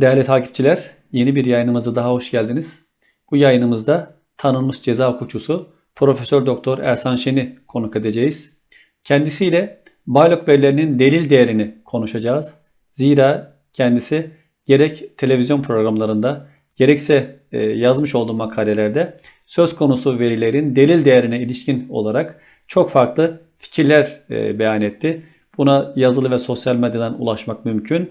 Değerli takipçiler, yeni bir yayınımıza daha hoş geldiniz. Bu yayınımızda tanınmış ceza hukukçusu Profesör Doktor Ersan Şen'i konuk edeceğiz. Kendisiyle Baylok verilerinin delil değerini konuşacağız. Zira kendisi gerek televizyon programlarında gerekse e, yazmış olduğu makalelerde söz konusu verilerin delil değerine ilişkin olarak çok farklı fikirler e, beyan etti. Buna yazılı ve sosyal medyadan ulaşmak mümkün.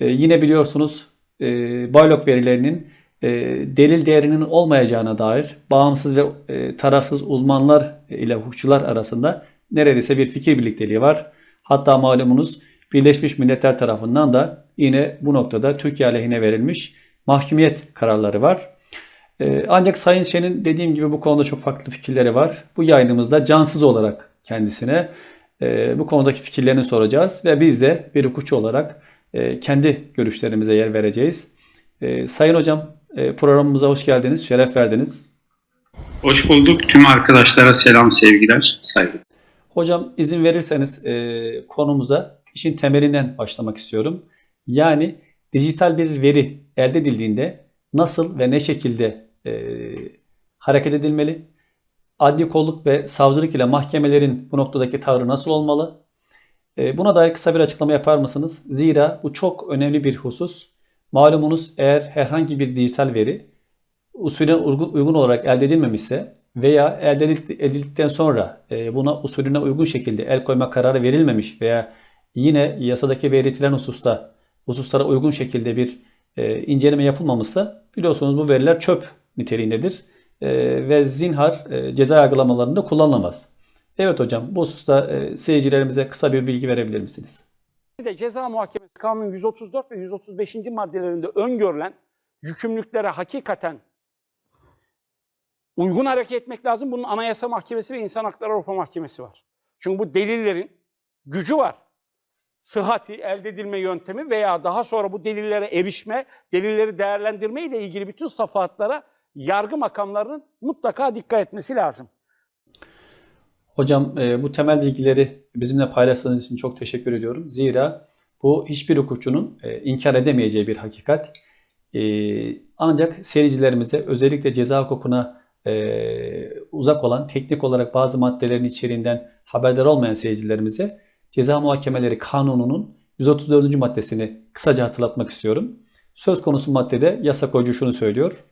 E, yine biliyorsunuz e, Baylok verilerinin e, delil değerinin olmayacağına dair bağımsız ve e, tarafsız uzmanlar ile hukukçular arasında neredeyse bir fikir birlikteliği var. Hatta malumunuz Birleşmiş Milletler tarafından da yine bu noktada Türkiye aleyhine verilmiş mahkumiyet kararları var. E, ancak Sayın Şen'in dediğim gibi bu konuda çok farklı fikirleri var. Bu yayınımızda cansız olarak kendisine e, bu konudaki fikirlerini soracağız ve biz de bir hukukçu olarak e, kendi görüşlerimize yer vereceğiz. E, Sayın Hocam e, programımıza hoş geldiniz, şeref verdiniz. Hoş bulduk. Tüm arkadaşlara selam, sevgiler, saygı. Hocam izin verirseniz e, konumuza işin temelinden başlamak istiyorum. Yani dijital bir veri elde edildiğinde nasıl ve ne şekilde e, hareket edilmeli? Adli kolluk ve savcılık ile mahkemelerin bu noktadaki tavrı nasıl olmalı? E, buna dair kısa bir açıklama yapar mısınız? Zira bu çok önemli bir husus. Malumunuz eğer herhangi bir dijital veri usulüne uygun, olarak elde edilmemişse veya elde edildikten sonra e, buna usulüne uygun şekilde el koyma kararı verilmemiş veya yine yasadaki belirtilen hususta hususlara uygun şekilde bir e, inceleme yapılmamışsa biliyorsunuz bu veriler çöp niteliğindedir e, ve zinhar ceza yargılamalarında kullanılamaz. Evet hocam bu hususta e, seyircilerimize kısa bir bilgi verebilir misiniz? Bir de ceza muhakemesi kanunun 134 ve 135. maddelerinde öngörülen yükümlülüklere hakikaten uygun hareket etmek lazım. Bunun Anayasa Mahkemesi ve İnsan Hakları Avrupa Mahkemesi var. Çünkü bu delillerin gücü var. Sıhhati, elde edilme yöntemi veya daha sonra bu delillere erişme, delilleri değerlendirme ile ilgili bütün safahatlara yargı makamlarının mutlaka dikkat etmesi lazım. Hocam e, bu temel bilgileri bizimle paylaştığınız için çok teşekkür ediyorum. Zira bu hiçbir hukukçunun e, inkar edemeyeceği bir hakikat. E, ancak seyircilerimize özellikle ceza hukukuna uzak olan teknik olarak bazı maddelerin içeriğinden haberdar olmayan seyircilerimize ceza muhakemeleri kanununun 134. maddesini kısaca hatırlatmak istiyorum. Söz konusu maddede yasa koyucu şunu söylüyor.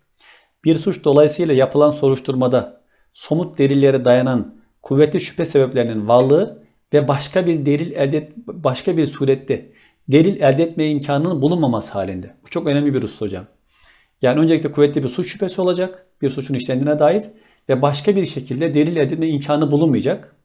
Bir suç dolayısıyla yapılan soruşturmada somut delillere dayanan kuvvetli şüphe sebeplerinin varlığı ve başka bir delil elde başka bir surette delil elde etme imkanının bulunmaması halinde. Bu çok önemli bir husus hocam. Yani öncelikle kuvvetli bir suç şüphesi olacak, bir suçun işlendiğine dair ve başka bir şekilde delil elde etme imkanı bulunmayacak.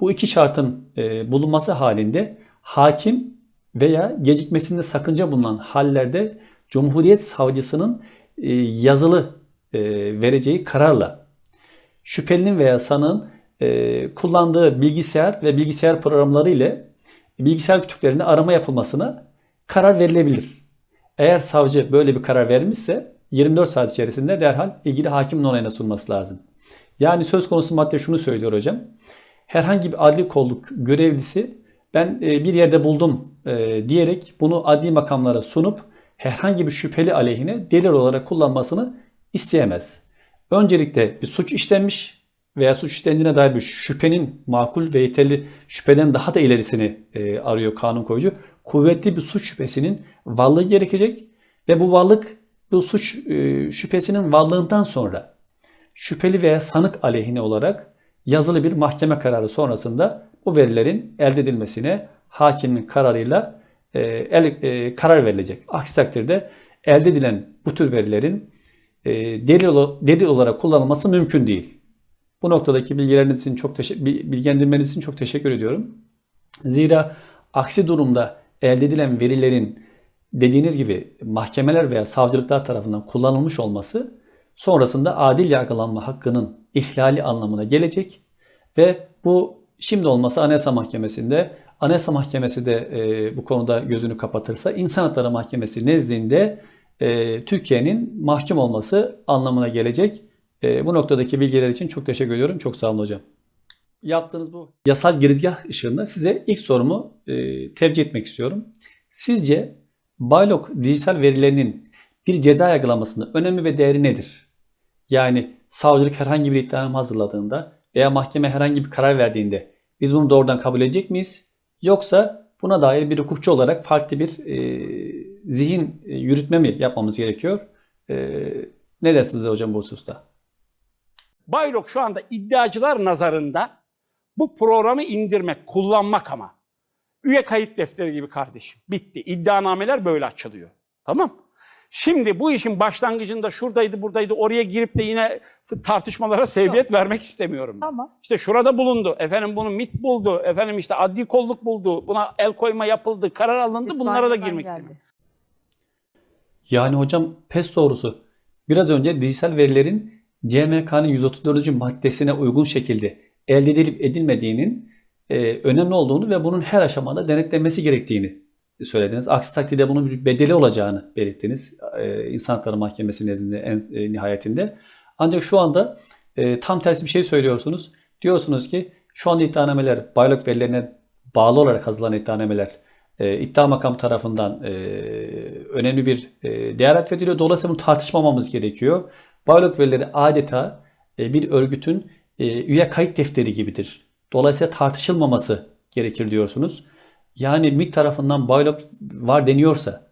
Bu iki şartın e, bulunması halinde hakim veya gecikmesinde sakınca bulunan hallerde Cumhuriyet Savcısının e, yazılı e, vereceği kararla şüphelinin veya sanığın e, kullandığı bilgisayar ve bilgisayar programları ile bilgisayar kütüklerinde arama yapılmasına karar verilebilir. Eğer savcı böyle bir karar vermişse 24 saat içerisinde derhal ilgili hakimin onayına sunması lazım. Yani söz konusu madde şunu söylüyor hocam. Herhangi bir adli kolluk görevlisi ben e, bir yerde buldum e, diyerek bunu adli makamlara sunup herhangi bir şüpheli aleyhine delil olarak kullanmasını isteyemez. Öncelikle bir suç işlenmiş veya suç işlendiğine dair bir şüphenin makul ve yeterli şüpheden daha da ilerisini e, arıyor kanun koyucu. Kuvvetli bir suç şüphesinin varlığı gerekecek ve bu varlık bu suç e, şüphesinin varlığından sonra şüpheli veya sanık aleyhine olarak yazılı bir mahkeme kararı sonrasında bu verilerin elde edilmesine hakimin kararıyla e, el, e, karar verilecek. Aksi takdirde elde edilen bu tür verilerin e, delil, delil olarak kullanılması mümkün değil. Bu noktadaki bilgileriniz için çok bilgilendirmeniz için çok teşekkür ediyorum. Zira aksi durumda elde edilen verilerin dediğiniz gibi mahkemeler veya savcılıklar tarafından kullanılmış olması sonrasında adil yargılanma hakkının ihlali anlamına gelecek ve bu şimdi olmasa Anayasa Mahkemesi'nde Anayasa Mahkemesi de e, bu konuda gözünü kapatırsa İnsan Hakları Mahkemesi nezdinde e, Türkiye'nin mahkum olması anlamına gelecek. E, bu noktadaki bilgiler için çok teşekkür ediyorum. Çok sağ olun hocam. Yaptığınız bu yasal girizgah ışığında size ilk sorumu e, tevcih etmek istiyorum. Sizce Baylok dijital verilerinin bir ceza yargılamasında önemi ve değeri nedir? Yani savcılık herhangi bir iddianame hazırladığında veya mahkeme herhangi bir karar verdiğinde biz bunu doğrudan kabul edecek miyiz? Yoksa buna dair bir hukukçu olarak farklı bir e, zihin e, yürütme mi yapmamız gerekiyor? E, ne dersiniz hocam bu hususta? Baylok şu anda iddiacılar nazarında bu programı indirmek, kullanmak ama. Üye kayıt defteri gibi kardeşim. Bitti. İddianameler böyle açılıyor. Tamam Şimdi bu işin başlangıcında şuradaydı, buradaydı, oraya girip de yine tartışmalara seviyet vermek istemiyorum. Tamam. İşte şurada bulundu, efendim bunu MIT buldu, efendim işte adli kolluk buldu, buna el koyma yapıldı, karar alındı, bunlara da girmek geldi. istemiyorum. Yani hocam pes doğrusu biraz önce dijital verilerin CMK'nın 134. maddesine uygun şekilde elde edilip edilmediğinin e, önemli olduğunu ve bunun her aşamada denetlenmesi gerektiğini söylediniz. Aksi takdirde bunun bir bedeli olacağını belirttiniz. E, İnsan Hakları Mahkemesi nezdinde en e, nihayetinde. Ancak şu anda e, tam tersi bir şey söylüyorsunuz. Diyorsunuz ki şu anda iddianameler baylok verilerine bağlı olarak hazırlanan iddianameler e, iddia makam tarafından e, önemli bir e, değer atfediliyor. Dolayısıyla bunu tartışmamamız gerekiyor. Baylok verileri adeta e, bir örgütün e, üye kayıt defteri gibidir. Dolayısıyla tartışılmaması gerekir diyorsunuz. Yani MİT tarafından baylok var deniyorsa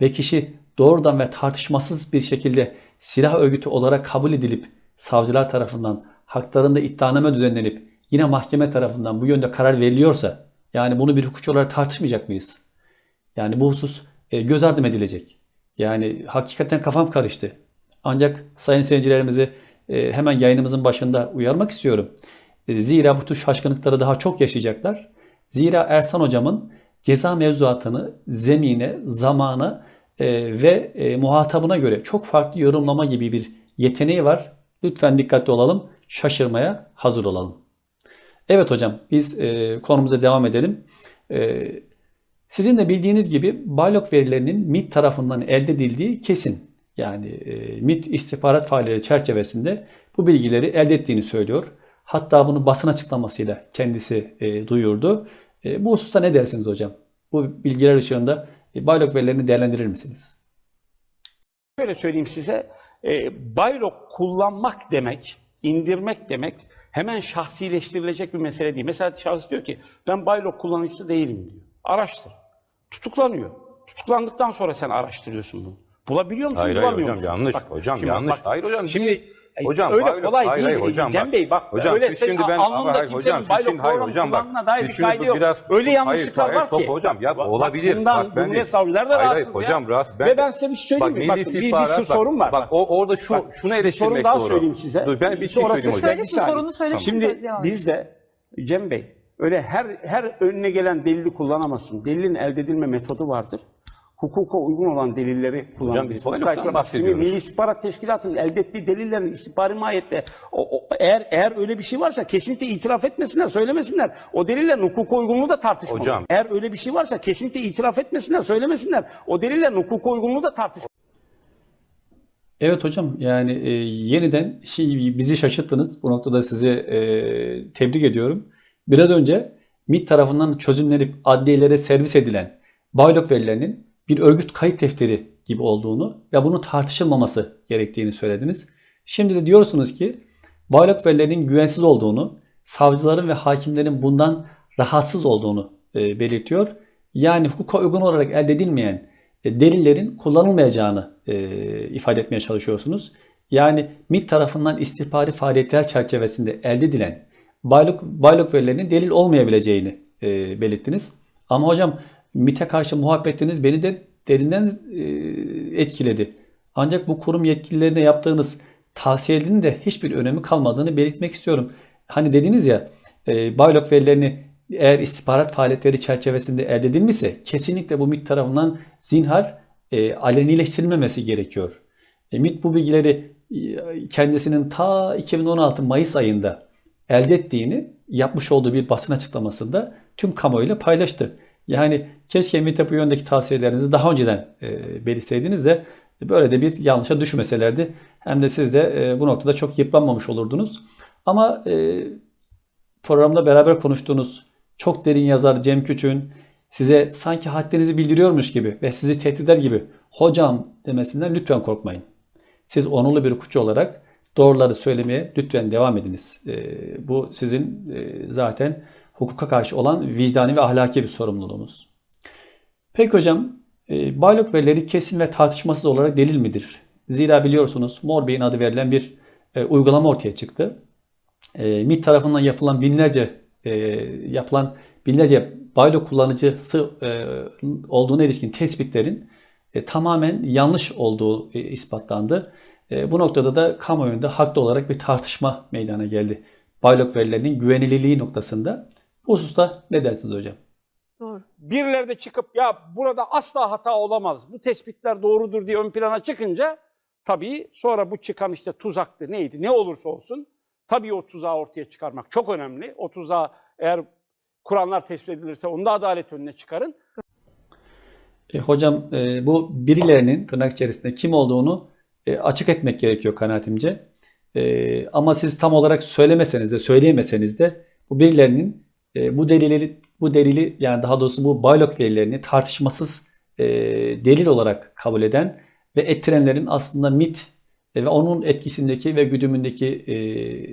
ve kişi doğrudan ve tartışmasız bir şekilde silah örgütü olarak kabul edilip savcılar tarafından haklarında iddianame düzenlenip yine mahkeme tarafından bu yönde karar veriliyorsa yani bunu bir hukukçu olarak tartışmayacak mıyız? Yani bu husus e, göz ardı mı edilecek? Yani hakikaten kafam karıştı. Ancak sayın seyircilerimizi e, hemen yayınımızın başında uyarmak istiyorum. E, zira bu tür şaşkınlıkları daha çok yaşayacaklar. Zira Ersan hocamın ceza mevzuatını zemine, zamana e, ve muhatabına göre çok farklı yorumlama gibi bir yeteneği var. Lütfen dikkatli olalım, şaşırmaya hazır olalım. Evet hocam biz konumuza devam edelim. Sizin de bildiğiniz gibi baylok verilerinin MIT tarafından elde edildiği kesin. Yani e, MIT istihbarat faaliyeti çerçevesinde bu bilgileri elde ettiğini söylüyor. Hatta bunu basın açıklamasıyla kendisi e, duyurdu. E, bu hususta ne dersiniz hocam? Bu bilgiler ışığında e, baylok verilerini değerlendirir misiniz? Şöyle söyleyeyim size, e, bayrok kullanmak demek, indirmek demek hemen şahsileştirilecek bir mesele değil. Mesela şahıs diyor ki ben bayrok kullanıcısı değilim diyor. Araştır. Tutuklanıyor. Tutuklandıktan sonra sen araştırıyorsun bunu. Bulabiliyor musun, Hayır hayır bulamıyor hocam musun? yanlış. Bak, hocam şimdi yanlış. bak, hayır hocam. Şimdi hocam öyle baylok- kolay hayır, değil hayır, hocam, Cem bak. Bey bak Hocam öyle siz şimdi ben alnında hayır, kimsenin hocam siz şimdi hayır hocam bak. dair bir kaydı yok. biraz öyle yanlışlıklar hayır, var ki. hocam ya Bak, olabilir. Bundan Bak, ben Cumhuriyet de- Savcılar da Hayır, hayır, rahatsız hocam ya. rahatsız. Ben- Ve ben size bir şey söyleyeyim Bak, mi? Bakın bir, bir sürü sorun var. Bak o, orada şu, Bak, şunu bir eleştirmek sorun daha doğru. söyleyeyim size. Dur ben bir şey söyleyeyim hocam. Söyle, Bir saniye. sorunu söyle, Şimdi biz de Cem Bey öyle her her önüne gelen delili kullanamazsın. Delilin elde edilme metodu vardır. Hukuka uygun olan delilleri Bak, Şimdi bahsediyoruz. Milli İstihbarat Teşkilatı'nın elde ettiği delillerin istihbari mahiyette o, o- eğer eğer öyle bir şey varsa kesinlikle itiraf etmesinler, söylemesinler. O delillerin hukuka uygunluğu da tartışmalı. Hocam. Eğer öyle bir şey varsa kesinlikle itiraf etmesinler, söylemesinler. O delillerin hukuka uygunluğu da tartışmalı. Evet hocam yani e, yeniden şi- bizi şaşırttınız. Bu noktada sizi e, tebrik ediyorum. Biraz önce MİT tarafından çözümlenip adliyelere servis edilen baylok verilerinin bir örgüt kayıt defteri gibi olduğunu ve bunun tartışılmaması gerektiğini söylediniz. Şimdi de diyorsunuz ki baylok verilerinin güvensiz olduğunu, savcıların ve hakimlerin bundan rahatsız olduğunu e, belirtiyor. Yani hukuka uygun olarak elde edilmeyen e, delillerin kullanılmayacağını e, ifade etmeye çalışıyorsunuz. Yani MİT tarafından istihbari faaliyetler çerçevesinde elde edilen baylok, baylok verilerinin delil olmayabileceğini e, belirttiniz. Ama hocam MİT'e karşı muhabbetiniz beni de derinden e, etkiledi. Ancak bu kurum yetkililerine yaptığınız tavsiyenin de hiçbir önemi kalmadığını belirtmek istiyorum. Hani dediniz ya e, baylok verilerini eğer istihbarat faaliyetleri çerçevesinde elde edilmişse kesinlikle bu MİT tarafından zinhar e, alenileştirilmemesi gerekiyor. E, MİT bu bilgileri e, kendisinin ta 2016 Mayıs ayında elde ettiğini yapmış olduğu bir basın açıklamasında tüm kamuoyuyla paylaştı. Yani keşke MİT'e bu yöndeki tavsiyelerinizi daha önceden e, belirtseydiniz de böyle de bir yanlışa düşmeselerdi. Hem de siz de e, bu noktada çok yıpranmamış olurdunuz. Ama e, programda beraber konuştuğunuz çok derin yazar Cem Küçük'ün size sanki haddinizi bildiriyormuş gibi ve sizi tehdit eder gibi hocam demesinden lütfen korkmayın. Siz onurlu bir hukukçu olarak doğruları söylemeye lütfen devam ediniz. Ee, bu sizin e, zaten hukuka karşı olan vicdani ve ahlaki bir sorumluluğunuz. Peki hocam, e, baylok verileri kesin ve tartışmasız olarak delil midir? Zira biliyorsunuz Morbey'in adı verilen bir e, uygulama ortaya çıktı. E, MİT tarafından yapılan binlerce e, yapılan binlerce baylok kullanıcısı e, olduğuna ilişkin tespitlerin e, tamamen yanlış olduğu e, ispatlandı. E, bu noktada da kamuoyunda haklı olarak bir tartışma meydana geldi. Baylok verilerinin güvenilirliği noktasında. Bu hususta ne dersiniz hocam? Doğru. Birileri de çıkıp ya burada asla hata olamaz. Bu tespitler doğrudur diye ön plana çıkınca tabii sonra bu çıkan işte tuzaktı neydi ne olursa olsun tabii o tuzağı ortaya çıkarmak çok önemli. O tuzağı eğer Kur'anlar tespit edilirse onu da adalet önüne çıkarın. E, hocam e, bu birilerinin tırnak içerisinde kim olduğunu e, açık etmek gerekiyor kanaatimce. E, ama siz tam olarak söylemeseniz de söyleyemeseniz de bu birilerinin e, bu delili bu delili yani daha doğrusu bu baylok verilerini tartışmasız e, delil olarak kabul eden ve ettirenlerin aslında MIT e, ve onun etkisindeki ve güdümündeki e,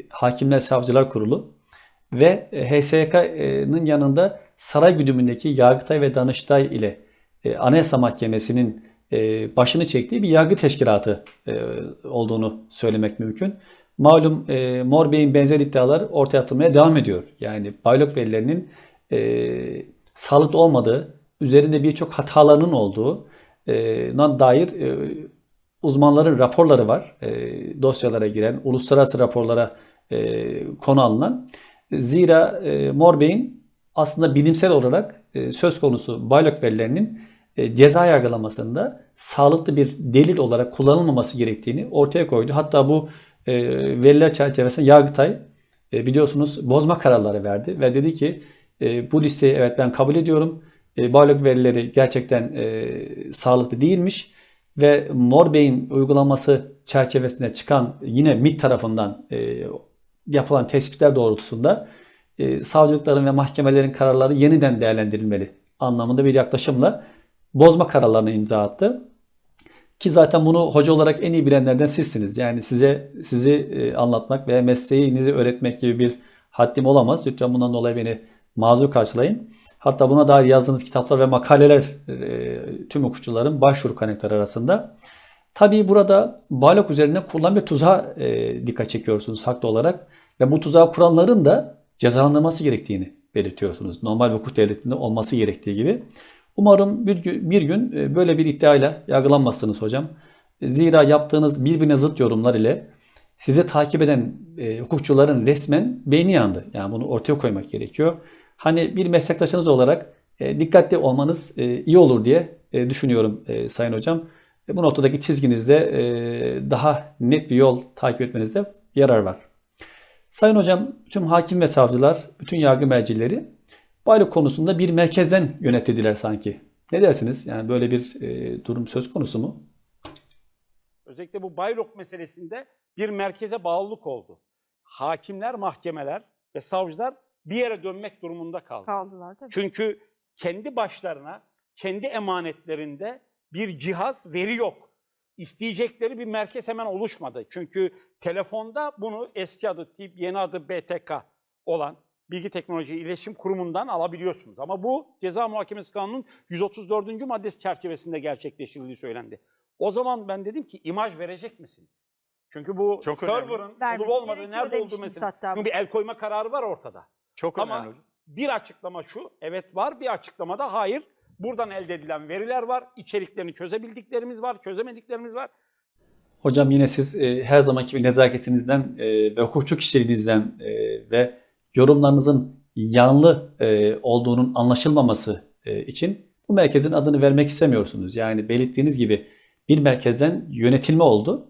Hakimler Savcılar Kurulu ve e, HSYK'nın yanında saray güdümündeki Yargıtay ve Danıştay ile e, Anayasa Mahkemesi'nin e, başını çektiği bir yargı teşkilatı e, olduğunu söylemek mümkün. Malum e, Mor Bey'in benzer iddialar ortaya atılmaya devam ediyor. Yani baylok verilerinin e, sağlıklı olmadığı, üzerinde birçok hatalarının olduğu e, dair e, uzmanların raporları var. E, dosyalara giren, uluslararası raporlara e, konu alınan. Zira e, Mor Bey'in aslında bilimsel olarak e, söz konusu baylok verilerinin e, ceza yargılamasında sağlıklı bir delil olarak kullanılmaması gerektiğini ortaya koydu. Hatta bu e, veriler çerçevesinde Yargıtay e, biliyorsunuz bozma kararları verdi ve dedi ki e, bu listeyi evet ben kabul ediyorum. E, baylok verileri gerçekten e, sağlıklı değilmiş ve Mor Bey'in uygulaması çerçevesinde çıkan yine MİT tarafından e, yapılan tespitler doğrultusunda e, savcılıkların ve mahkemelerin kararları yeniden değerlendirilmeli anlamında bir yaklaşımla bozma kararlarını imza attı. Ki zaten bunu hoca olarak en iyi bilenlerden sizsiniz. Yani size sizi e, anlatmak veya mesleğinizi öğretmek gibi bir haddim olamaz. Lütfen bundan dolayı beni mazur karşılayın. Hatta buna dair yazdığınız kitaplar ve makaleler e, tüm hukukçuların başvuru kaynakları arasında. Tabii burada baylok üzerine kurulan bir tuzağa e, dikkat çekiyorsunuz haklı olarak. Ve bu tuzağı kuranların da cezalandırması gerektiğini belirtiyorsunuz. Normal hukuk devletinde olması gerektiği gibi. Umarım bir, gün- bir gün e, böyle bir iddiayla yargılanmazsınız hocam. Zira yaptığınız birbirine zıt yorumlar ile size takip eden e, hukukçuların resmen beyni yandı. Yani bunu ortaya koymak gerekiyor. Hani bir meslektaşınız olarak e, dikkatli olmanız e, iyi olur diye e, düşünüyorum e, Sayın Hocam. E, bu noktadaki çizginizde e, daha net bir yol takip etmenizde yarar var. Sayın Hocam, tüm hakim ve savcılar, bütün yargı mercileri baylok konusunda bir merkezden yönetildiler sanki. Ne dersiniz? Yani böyle bir e, durum söz konusu mu? Özellikle bu baylok meselesinde bir merkeze bağlılık oldu. Hakimler, mahkemeler ve savcılar bir yere dönmek durumunda kaldı. Kaldılar tabii. Çünkü kendi başlarına, kendi emanetlerinde bir cihaz, veri yok. İsteyecekleri bir merkez hemen oluşmadı. Çünkü telefonda bunu eski adı tip, yeni adı BTK olan Bilgi Teknoloji İletişim Kurumu'ndan alabiliyorsunuz. Ama bu Ceza Muhakemesi Kanunu'nun 134. maddesi çerçevesinde gerçekleştirildiği söylendi. O zaman ben dedim ki imaj verecek misiniz? Çünkü bu Çok server'ın olup olmadığı nerede olduğu mesela. Çünkü bir el koyma kararı var ortada. Çok Ama önemli bir açıklama şu, evet var. Bir açıklamada hayır. Buradan elde edilen veriler var. İçeriklerini çözebildiklerimiz var, çözemediklerimiz var. Hocam yine siz e, her zamanki bir nezaketinizden e, ve hukukçu kişiliğinizden e, ve yorumlarınızın yanlı e, olduğunun anlaşılmaması e, için bu merkezin adını vermek istemiyorsunuz. Yani belirttiğiniz gibi bir merkezden yönetilme oldu.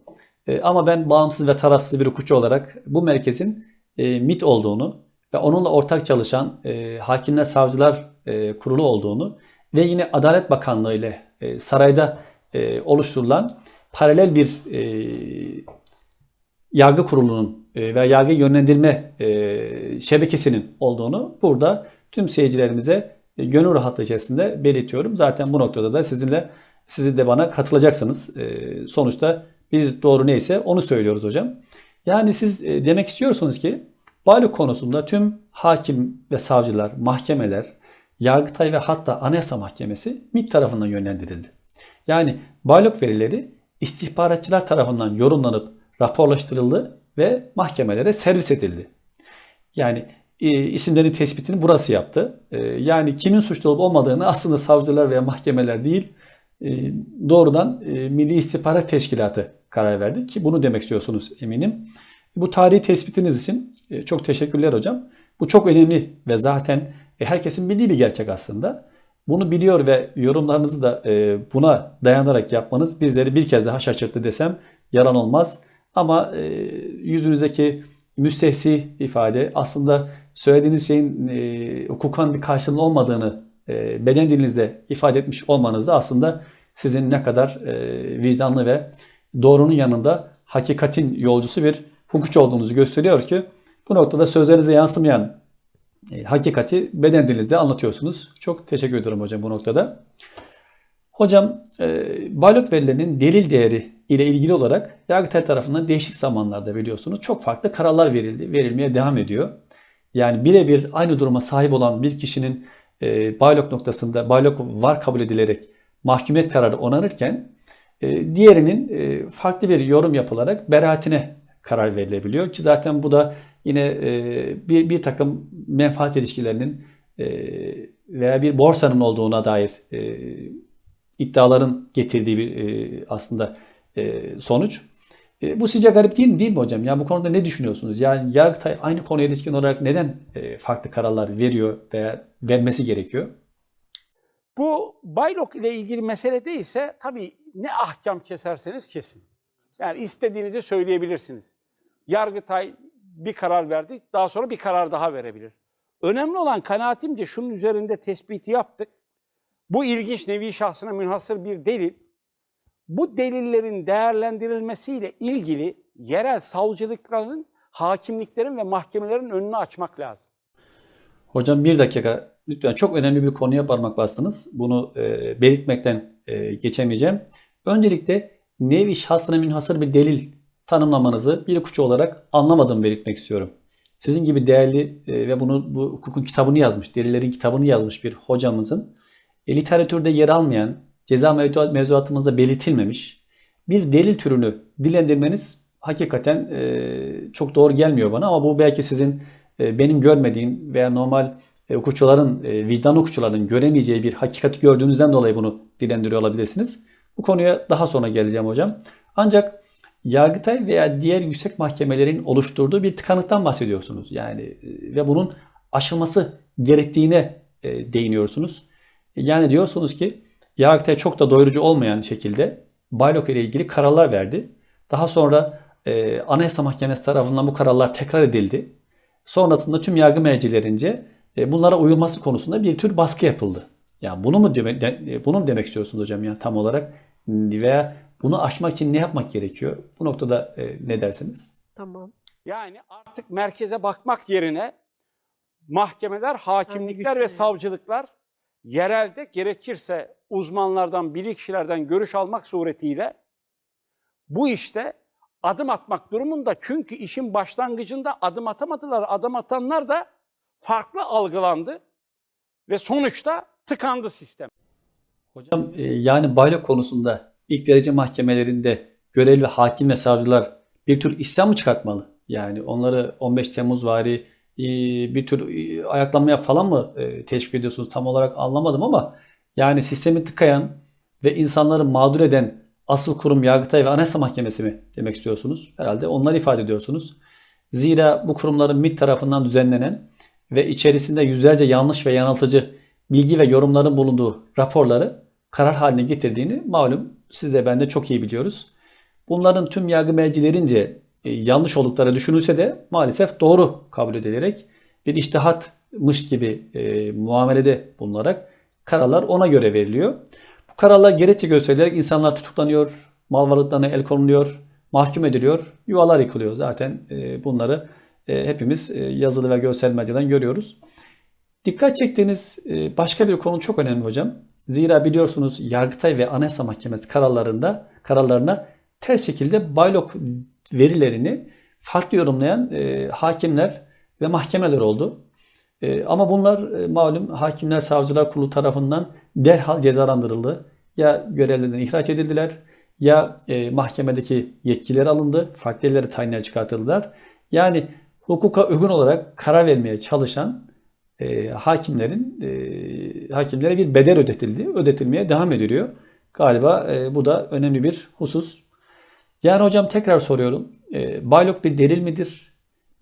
E, ama ben bağımsız ve tarafsız bir hukukçu olarak bu merkezin e, MIT olduğunu ve onunla ortak çalışan e, Hakimler Savcılar e, Kurulu olduğunu ve yine Adalet Bakanlığı ile e, sarayda e, oluşturulan paralel bir e, yargı kurulunun e, ve yargı yönlendirme e, şebekesinin olduğunu burada tüm seyircilerimize e, gönül rahatlığı içerisinde belirtiyorum. Zaten bu noktada da sizinle siz de bana katılacaksınız. Sonuçta biz doğru neyse onu söylüyoruz hocam. Yani siz demek istiyorsunuz ki Baylok konusunda tüm hakim ve savcılar, mahkemeler, Yargıtay ve hatta Anayasa Mahkemesi MİT tarafından yönlendirildi. Yani Baylok verileri istihbaratçılar tarafından yorumlanıp raporlaştırıldı ve mahkemelere servis edildi. Yani e, isimlerin tespitini burası yaptı. E, yani kimin suçlu olup olmadığını aslında savcılar veya mahkemeler değil, e, doğrudan e, Milli İstihbarat Teşkilatı karar verdi ki bunu demek istiyorsunuz eminim. Bu tarihi tespitiniz için e, çok teşekkürler hocam. Bu çok önemli ve zaten e, herkesin bildiği bir gerçek aslında. Bunu biliyor ve yorumlarınızı da e, buna dayanarak yapmanız bizleri bir kez daha şaşırttı desem yalan olmaz. Ama e, yüzünüzdeki müstehsi ifade aslında söylediğiniz şeyin e, hukukan bir karşılığı olmadığını e, beden dilinizde ifade etmiş olmanız da aslında sizin ne kadar e, vicdanlı ve doğrunun yanında hakikatin yolcusu bir hukukçu olduğunuzu gösteriyor ki bu noktada sözlerinize yansımayan e, hakikati beden dilinizde anlatıyorsunuz. Çok teşekkür ediyorum hocam bu noktada. Hocam, e, baylok verilerinin delil değeri ile ilgili olarak Yargıtay tarafından değişik zamanlarda biliyorsunuz çok farklı kararlar verildi, verilmeye devam ediyor. Yani birebir aynı duruma sahip olan bir kişinin e, baylok noktasında baylok var kabul edilerek mahkumiyet kararı onanırken e, diğerinin e, farklı bir yorum yapılarak beraatine karar verilebiliyor ki zaten bu da yine e, bir, bir takım menfaat ilişkilerinin e, veya bir borsanın olduğuna dair e, iddiaların getirdiği bir e, aslında sonuç. E, bu sizce garip değil mi, değil mi hocam? Ya bu konuda ne düşünüyorsunuz? Yani Yargıtay aynı konuya ilişkin olarak neden e, farklı kararlar veriyor veya vermesi gerekiyor? Bu Baylok ile ilgili meselede ise tabii ne ahkam keserseniz kesin. Yani istediğinizi söyleyebilirsiniz. Yargıtay bir karar verdi, daha sonra bir karar daha verebilir. Önemli olan kanaatimce şunun üzerinde tespiti yaptık. Bu ilginç nevi şahsına münhasır bir delil. Bu delillerin değerlendirilmesiyle ilgili yerel savcılıkların, hakimliklerin ve mahkemelerin önünü açmak lazım. Hocam bir dakika lütfen çok önemli bir konuya parmak bastınız. Bunu e, belirtmekten e, geçemeyeceğim. Öncelikle nevi şahsına münhasır bir delil tanımlamanızı bir hukukçu olarak anlamadığımı belirtmek istiyorum. Sizin gibi değerli e, ve bunu bu hukukun kitabını yazmış, delillerin kitabını yazmış bir hocamızın e, literatürde yer almayan, ceza mevzuat, mevzuatımızda belirtilmemiş bir delil türünü dilendirmeniz hakikaten e, çok doğru gelmiyor bana ama bu belki sizin e, benim görmediğim veya normal e, hukukçuların, vicdan hukukçuların göremeyeceği bir hakikati gördüğünüzden dolayı bunu dilendiriyor olabilirsiniz. Bu konuya daha sonra geleceğim hocam. Ancak Yargıtay veya diğer yüksek mahkemelerin oluşturduğu bir tıkanıktan bahsediyorsunuz. Yani ve bunun aşılması gerektiğine değiniyorsunuz. Yani diyorsunuz ki Yargıtay çok da doyurucu olmayan şekilde Baylok ile ilgili kararlar verdi. Daha sonra e, Anayasa Mahkemesi tarafından bu kararlar tekrar edildi. Sonrasında tüm yargı mercilerince e, bunlara uyulması konusunda bir tür baskı yapıldı. Yani bunu mu deme, de, bunu mu demek istiyorsunuz hocam ya tam olarak veya bunu aşmak için ne yapmak gerekiyor? Bu noktada e, ne dersiniz? Tamam. Yani artık merkeze bakmak yerine mahkemeler, hakimlikler ve savcılıklar yerelde gerekirse uzmanlardan, bilirkişilerden görüş almak suretiyle bu işte adım atmak durumunda. Çünkü işin başlangıcında adım atamadılar. Adım atanlar da farklı algılandı ve sonuçta tıkandı sistem. Hocam e, yani Baylok konusunda ilk derece mahkemelerinde görevli hakim ve savcılar bir tür isyan mı çıkartmalı? Yani onları 15 Temmuz vari bir tür e, ayaklanmaya falan mı e, teşvik ediyorsunuz tam olarak anlamadım ama yani sistemi tıkayan ve insanları mağdur eden asıl kurum Yargıtay ve Anayasa Mahkemesi mi demek istiyorsunuz? Herhalde onları ifade ediyorsunuz. Zira bu kurumların MİT tarafından düzenlenen ve içerisinde yüzlerce yanlış ve yanıltıcı bilgi ve yorumların bulunduğu raporları karar haline getirdiğini malum siz de ben de çok iyi biliyoruz. Bunların tüm yargı mercilerince yanlış oldukları düşünülse de maalesef doğru kabul edilerek bir iştihatmış gibi e, muamelede bulunarak kararlar ona göre veriliyor. Bu kararlar gerekçe gösterilerek insanlar tutuklanıyor, mal varlıklarına el konuluyor, mahkum ediliyor, yuvalar yıkılıyor. Zaten e, bunları e, hepimiz e, yazılı ve görsel medyadan görüyoruz. Dikkat çektiğiniz e, başka bir konu çok önemli hocam. Zira biliyorsunuz Yargıtay ve Anayasa Mahkemesi kararlarında kararlarına ters şekilde baylok verilerini farklı yorumlayan e, hakimler ve mahkemeler oldu. E, ama bunlar e, malum Hakimler Savcılar Kurulu tarafından derhal cezalandırıldı. Ya görevlerinden ihraç edildiler ya e, mahkemedeki yetkiler alındı, farklı yerlere tayinler çıkartıldılar. Yani hukuka uygun olarak karar vermeye çalışan e, hakimlerin e, hakimlere bir bedel ödetildi. Ödetilmeye devam ediliyor. Galiba e, bu da önemli bir husus. Yani hocam tekrar soruyorum. E, baylok bir delil midir?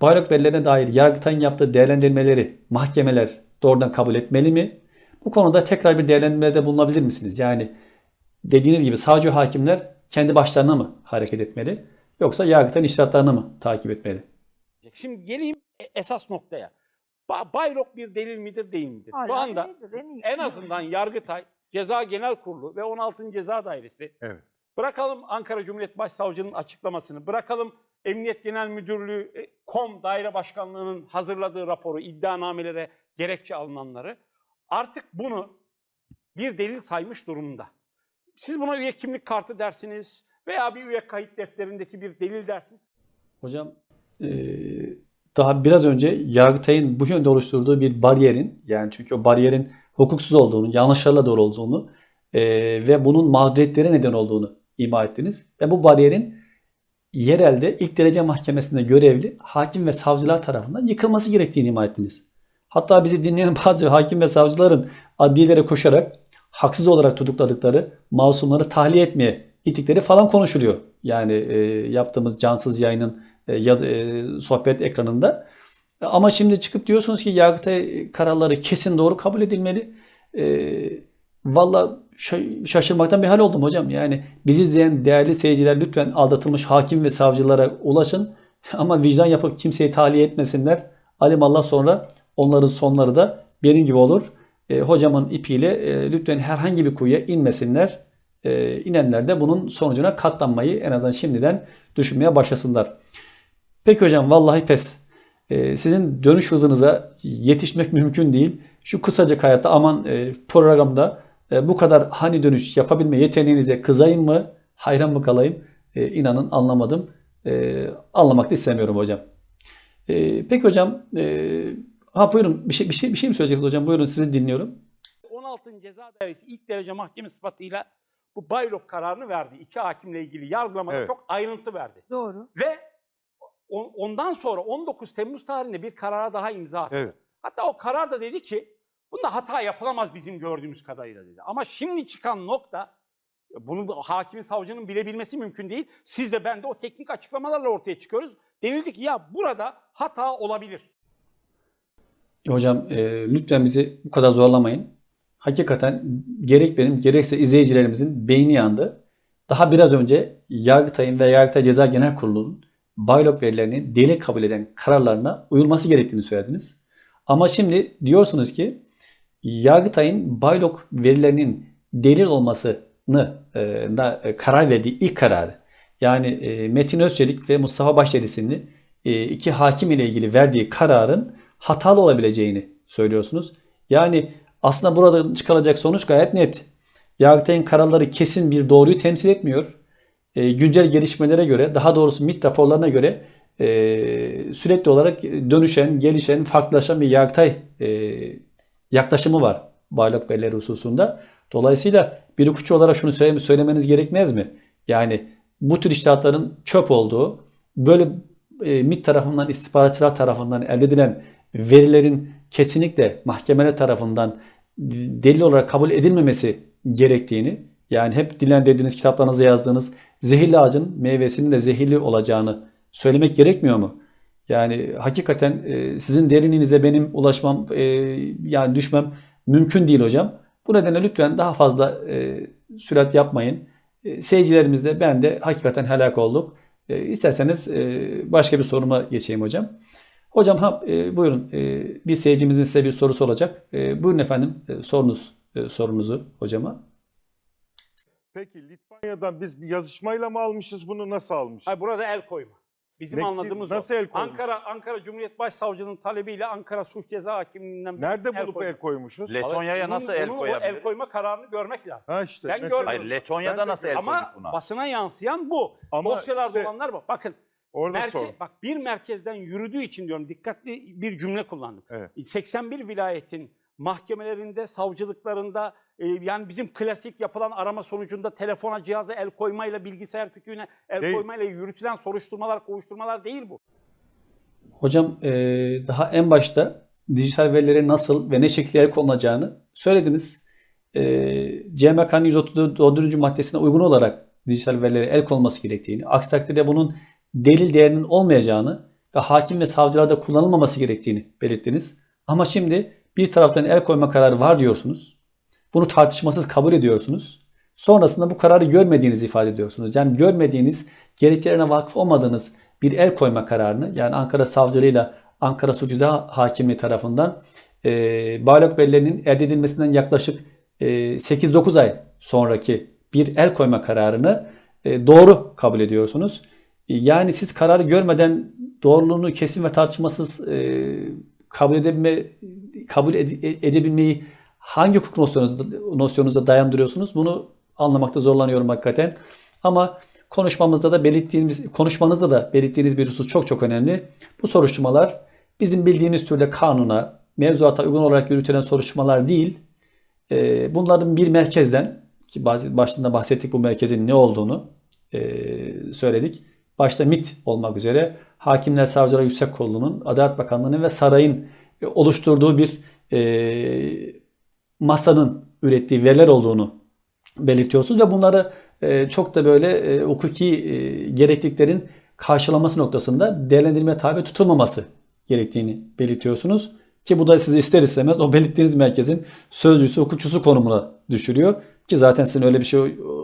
Baylok verilerine dair Yargıtay'ın yaptığı değerlendirmeleri mahkemeler doğrudan kabul etmeli mi? Bu konuda tekrar bir değerlendirmede bulunabilir misiniz? Yani dediğiniz gibi sadece hakimler kendi başlarına mı hareket etmeli? Yoksa Yargıtay'ın iştahatlarını mı takip etmeli? Şimdi geleyim esas noktaya. Ba- Bayrok bir delil midir değil midir? Hala Şu anda? En en azından Yargıtay, Ceza Genel Kurulu ve 16. Ceza Dairesi Evet. Bırakalım Ankara Cumhuriyet Başsavcının açıklamasını, bırakalım Emniyet Genel Müdürlüğü, e, KOM Daire Başkanlığı'nın hazırladığı raporu, iddianamelere gerekçe alınanları. Artık bunu bir delil saymış durumda. Siz buna üye kimlik kartı dersiniz veya bir üye kayıt defterindeki bir delil dersiniz. Hocam e, daha biraz önce Yargıtay'ın bu yönde oluşturduğu bir bariyerin yani çünkü o bariyerin hukuksuz olduğunu, yanlışlarla dolu olduğunu e, ve bunun mağduriyetlere neden olduğunu ima ettiniz. Ve bu bariyerin yerelde ilk derece mahkemesinde görevli hakim ve savcılar tarafından yıkılması gerektiğini ima ettiniz. Hatta bizi dinleyen bazı hakim ve savcıların adliyelere koşarak haksız olarak tutukladıkları masumları tahliye etmeye gittikleri falan konuşuluyor. Yani e, yaptığımız cansız yayının e, ya, e, sohbet ekranında. Ama şimdi çıkıp diyorsunuz ki Yargıtay kararları kesin doğru kabul edilmeli. E, Valla şa- şaşırmaktan bir hal oldum hocam. Yani bizi izleyen değerli seyirciler lütfen aldatılmış hakim ve savcılara ulaşın. Ama vicdan yapıp kimseyi tahliye etmesinler. Alimallah sonra onların sonları da benim gibi olur. E, hocamın ipiyle e, lütfen herhangi bir kuyuya inmesinler. E, inenler de bunun sonucuna katlanmayı en azından şimdiden düşünmeye başlasınlar. Peki hocam vallahi pes. E, sizin dönüş hızınıza yetişmek mümkün değil. Şu kısacık hayatta aman e, programda bu kadar hani dönüş yapabilme yeteneğinize kızayım mı, hayran mı kalayım? E, inanın anlamadım. E, anlamak da istemiyorum hocam. E, peki hocam, e, ha buyurun bir şey bir şey bir şey mi söyleyeceksiniz hocam? Buyurun sizi dinliyorum. 16. Ceza Dairesi ilk derece mahkeme sıfatıyla bu Baylok kararını verdi. İki hakimle ilgili yargılamada Evet. çok ayrıntı verdi. Doğru. Ve on- ondan sonra 19 Temmuz tarihinde bir karara daha imza attı. Evet. Hatta o karar da dedi ki bunda hata yapılamaz bizim gördüğümüz kadarıyla dedi. Ama şimdi çıkan nokta bunu hakimin savcının bilebilmesi mümkün değil. Siz de ben de o teknik açıklamalarla ortaya çıkıyoruz. Denildi ki ya burada hata olabilir. Hocam e, lütfen bizi bu kadar zorlamayın. Hakikaten gerek benim gerekse izleyicilerimizin beyni yandı. Daha biraz önce Yargıtay'ın ve Yargıtay Ceza Genel Kurulu'nun baylok verilerini delil kabul eden kararlarına uyulması gerektiğini söylediniz. Ama şimdi diyorsunuz ki Yargıtay'ın baylok verilerinin delil olmasını e, da e, karar verdiği ilk kararı yani e, Metin Özçelik ve Mustafa Başdedisi'nin e, iki hakim ile ilgili verdiği kararın hatalı olabileceğini söylüyorsunuz. Yani aslında burada çıkarılacak sonuç gayet net. Yargıtay'ın kararları kesin bir doğruyu temsil etmiyor. E, güncel gelişmelere göre, daha doğrusu MİT raporlarına göre e, sürekli olarak dönüşen, gelişen, farklılaşan bir Yargıtay e, yaklaşımı var baylok verileri hususunda. Dolayısıyla bir hukukçu olarak şunu söyle- söylemeniz gerekmez mi? Yani bu tür iştahatların çöp olduğu, böyle e, MİT tarafından, istihbaratçılar tarafından elde edilen verilerin kesinlikle mahkemeler tarafından delil olarak kabul edilmemesi gerektiğini, yani hep dilendirdiğiniz kitaplarınızda yazdığınız zehirli ağacın meyvesinin de zehirli olacağını söylemek gerekmiyor mu? Yani hakikaten e, sizin derinliğinize benim ulaşmam, e, yani düşmem mümkün değil hocam. Bu nedenle lütfen daha fazla e, sürat yapmayın. E, seyircilerimiz de ben de hakikaten helak olduk. E, isterseniz e, başka bir soruma geçeyim hocam. Hocam ha, e, buyurun E, bir seyircimizin size bir sorusu olacak. E, buyurun efendim e, sorunuz e, sorunuzu hocama. Peki Litvanya'dan biz bir yazışmayla mı almışız bunu nasıl almışız? Hayır, burada el koyma. Bizim Ne ki- anladığımız o. nasıl el koymuş? Ankara Ankara Cumhuriyet Başsavcılığının talebiyle Ankara Suç Ceza Hakimliğinden Nerede el bulup el koymuşuz? Letonya'ya Bunun- nasıl el bunun o el koyma kararını görmek lazım. Ha işte. Ben mesela- görmedim. Hayır Ben Letonya'da de nasıl el Ama koyduk buna? basına yansıyan bu. Ama Dosyalarda işte olanlar bu. Bakın Orada merke- sorun. bak bir merkezden yürüdüğü için diyorum dikkatli bir cümle kullandım. Evet. 81 vilayetin mahkemelerinde, savcılıklarında e, yani bizim klasik yapılan arama sonucunda telefona, cihaza el koymayla, bilgisayar kütüğüne el Değil. koymayla yürütülen soruşturmalar, kovuşturmalar değil bu. Hocam e, daha en başta dijital verilere nasıl ve ne şekilde el konulacağını söylediniz. E, CMK'nın 134. maddesine uygun olarak dijital verilere el konulması gerektiğini, aksi takdirde bunun delil değerinin olmayacağını ve hakim ve savcılarda kullanılmaması gerektiğini belirttiniz. Ama şimdi bir taraftan el koyma kararı var diyorsunuz. Bunu tartışmasız kabul ediyorsunuz. Sonrasında bu kararı görmediğinizi ifade ediyorsunuz. Yani görmediğiniz, gerekçelerine vakıf olmadığınız bir el koyma kararını yani Ankara Savcılığıyla Ankara Suç Ceza Hakimliği tarafından e, baylok verilerinin elde edilmesinden yaklaşık e, 8-9 ay sonraki bir el koyma kararını e, doğru kabul ediyorsunuz. Yani siz kararı görmeden doğruluğunu kesin ve tartışmasız e, kabul edebilme kabul ede- edebilmeyi hangi hukuk nosyonunuzda, nosyonunuzda dayandırıyorsunuz? Bunu anlamakta zorlanıyorum hakikaten. Ama konuşmamızda da belirttiğimiz, konuşmanızda da belirttiğiniz bir husus çok çok önemli. Bu soruşturmalar bizim bildiğimiz türde kanuna, mevzuata uygun olarak yürütülen soruşturmalar değil. Ee, bunların bir merkezden, ki bazı- başında bahsettik bu merkezin ne olduğunu e, söyledik. Başta MIT olmak üzere Hakimler Savcılar Yüksek Kurulu'nun, Adalet Bakanlığı'nın ve sarayın e, oluşturduğu bir e, masanın ürettiği veriler olduğunu belirtiyorsunuz ve bunları e, çok da böyle e, hukuki e, gerekliliklerin karşılaması noktasında değerlendirmeye tabi tutulmaması gerektiğini belirtiyorsunuz. Ki bu da sizi ister istemez o belirttiğiniz merkezin sözcüsü, hukukçusu konumuna düşürüyor. Ki zaten sizin öyle bir şey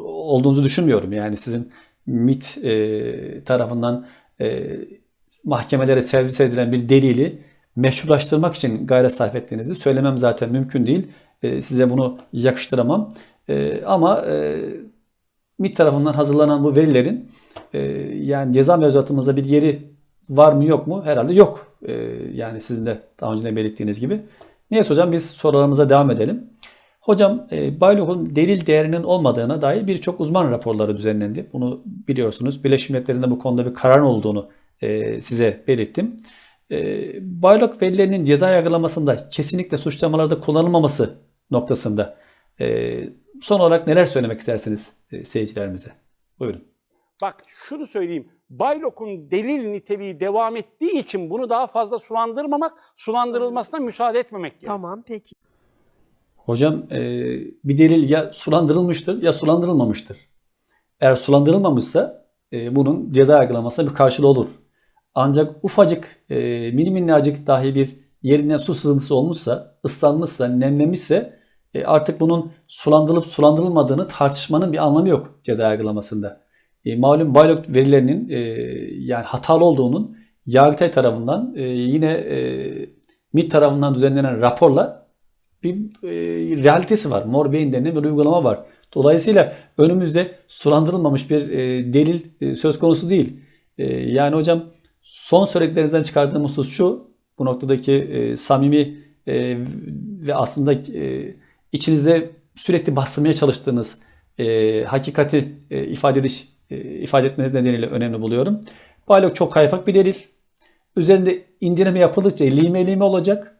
olduğunuzu düşünmüyorum. Yani sizin MIT tarafından mahkemelere servis edilen bir delili meşrulaştırmak için gayret sarf ettiğinizi söylemem zaten mümkün değil. E, size bunu yakıştıramam. E, ama e, MİT tarafından hazırlanan bu verilerin e, yani ceza mevzuatımızda bir yeri var mı yok mu? Herhalde yok. E, yani sizin de daha önce belirttiğiniz gibi. Neyse hocam biz sorularımıza devam edelim. Hocam e, Baylok'un delil değerinin olmadığına dair birçok uzman raporları düzenlendi. Bunu biliyorsunuz. Birleşmiş Milletler'in de bu konuda bir karar olduğunu e, size belirttim. E, Baylok verilerinin ceza yargılamasında kesinlikle suçlamalarda kullanılmaması noktasında e, son olarak neler söylemek istersiniz e, seyircilerimize? Buyurun. Bak şunu söyleyeyim. Baylok'un delil niteliği devam ettiği için bunu daha fazla sulandırmamak, sulandırılmasına müsaade etmemek gerekiyor. Tamam peki. Hocam e, bir delil ya sulandırılmıştır ya sulandırılmamıştır. Eğer sulandırılmamışsa e, bunun ceza yargılamasına bir karşılığı olur. Ancak ufacık, e, mini minnacık dahi bir yerinden su sızıntısı olmuşsa, ıslanmışsa, nemlemişse e, artık bunun sulandırılıp sulandırılmadığını tartışmanın bir anlamı yok ceza yargılamasında. E, malum baylok verilerinin e, yani hatalı olduğunun Yargıtay tarafından e, yine e, MİT tarafından düzenlenen raporla bir e, realitesi var. Mor beyin denilen bir uygulama var. Dolayısıyla önümüzde sulandırılmamış bir e, delil e, söz konusu değil. E, yani hocam son söylediklerinizden çıkardığım husus şu. Bu noktadaki e, samimi e, ve aslında e, içinizde sürekli bastırmaya çalıştığınız e, hakikati e, ifade ediş e, ifade etmeniz nedeniyle önemli buluyorum. Baylok çok kaypak bir delil. Üzerinde inceleme yapıldıkça lime lime olacak.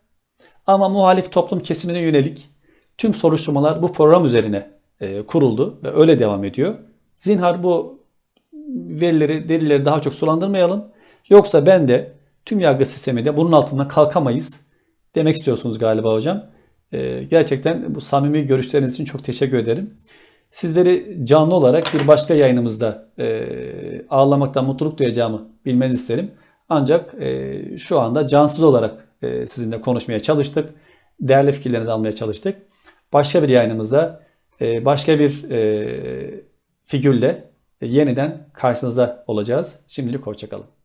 Ama muhalif toplum kesimine yönelik tüm soruşturmalar bu program üzerine e, kuruldu ve öyle devam ediyor. Zinhar bu verileri, delilleri daha çok sulandırmayalım. Yoksa ben de tüm yargı sisteminde bunun altından kalkamayız demek istiyorsunuz galiba hocam. E, gerçekten bu samimi görüşleriniz için çok teşekkür ederim. Sizleri canlı olarak bir başka yayınımızda e, ağırlamaktan mutluluk duyacağımı bilmenizi isterim. Ancak e, şu anda cansız olarak e, sizinle konuşmaya çalıştık. Değerli fikirlerinizi almaya çalıştık. Başka bir yayınımızda e, başka bir e, figürle e, yeniden karşınızda olacağız. Şimdilik hoşçakalın.